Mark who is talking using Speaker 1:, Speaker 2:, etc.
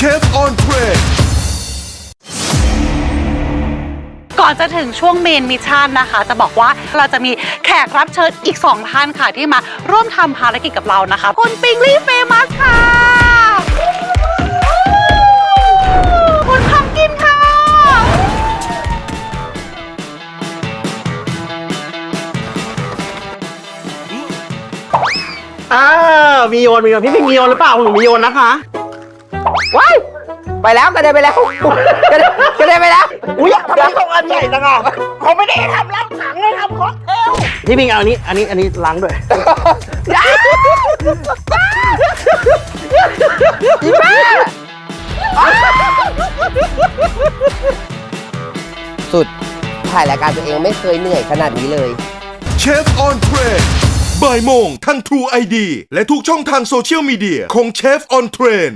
Speaker 1: เชฟออนเทรน
Speaker 2: ก่อนจะถึงช่วงเมนมิชชั่นนะคะ จะบอกว่าเราจะมีแขกรับเชิญอีก2ท่านค่ะ ที่มาร่วมทำภารกิจกับเรานะคะ คุณปิงลี่เฟมัสค่ะ คุณคำกินค่ะ
Speaker 3: อ่ามีโยนมีโยนพี่พิงมีโยนหรือเปล่าหนูมีโยนนะคะ
Speaker 4: ว้ายไปแล้วกระเด็นไปแล้วกระเด็นกระเด็นไปแล้ว
Speaker 3: อุ้ยทำไมของอันใหญ่จังอะเขาไม่ได้ทำล้างถังเลยทำคอสเทลพี่พิงเอาอันนี้ อันนี้อันนี้ล้างด้วย
Speaker 4: อีแม่สุดถ่ายรายการตัวเองไม่เคยเหนื่อยขนาดนี้เลย
Speaker 1: เชฟออนเทรนบ่ายโมงทั้ง True ID และทุกช่องทางโซเชียลมีเดียของเชฟออนเทรน